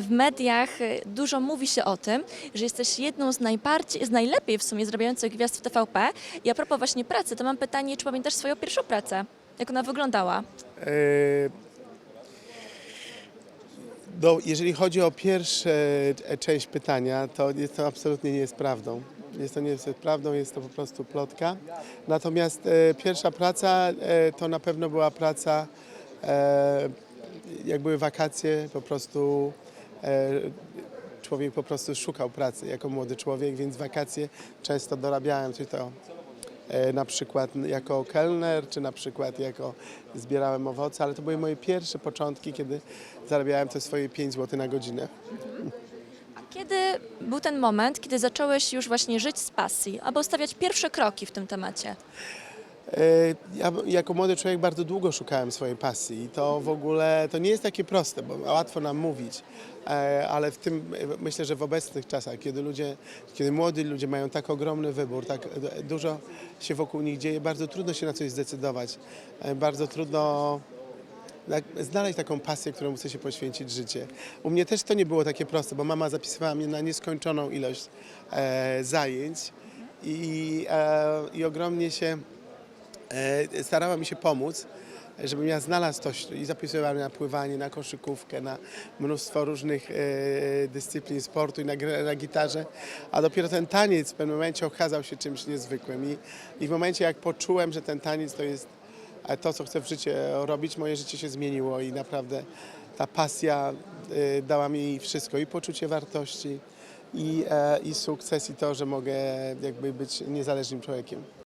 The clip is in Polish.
W mediach dużo mówi się o tym, że jesteś jedną z najbardziej, z najlepiej w sumie zarabiających gwiazd w TVP. I a propos właśnie pracy, to mam pytanie, czy pamiętasz swoją pierwszą pracę? Jak ona wyglądała? E, No, jeżeli chodzi o pierwszą część pytania, to jest to absolutnie nie jest prawdą. Jest to nie jest prawdą, jest to po prostu plotka. Natomiast e, pierwsza praca e, to na pewno była praca, e, jak były wakacje, po prostu e, człowiek po prostu szukał pracy jako młody człowiek, więc wakacje często dorabiałem, czy to e, na przykład jako kelner, czy na przykład jako zbierałem owoce, ale to były moje pierwsze początki, kiedy zarabiałem te swoje 5 zł na godzinę. A kiedy był ten moment, kiedy zacząłeś już właśnie żyć z pasji, albo stawiać pierwsze kroki w tym temacie? E, Ja jako młody człowiek bardzo długo szukałem swojej pasji i to w ogóle to nie jest takie proste, bo łatwo nam mówić, e, ale w tym e, myślę, że w obecnych czasach, kiedy ludzie, kiedy młodzi ludzie mają tak ogromny wybór, tak dużo się wokół nich dzieje, bardzo trudno się na coś zdecydować, bardzo trudno znaleźć taką pasję, którą chce się poświęcić życie. U mnie też to nie było takie proste, bo mama zapisywała mnie na nieskończoną ilość zajęć i, i ogromnie się starała mi się pomóc, żebym ja znalazł coś i zapisywała mnie na pływanie, na koszykówkę, na mnóstwo różnych e, dyscyplin sportu i na, na gitarze, a dopiero ten taniec w pewnym momencie okazał się czymś niezwykłym i, i w momencie jak poczułem, że ten taniec to jest e, to, co chcę w życiu robić, moje życie się zmieniło i naprawdę ta pasja e, dała mi wszystko i poczucie wartości i, e, i sukces i to, że mogę jakby być niezależnym człowiekiem.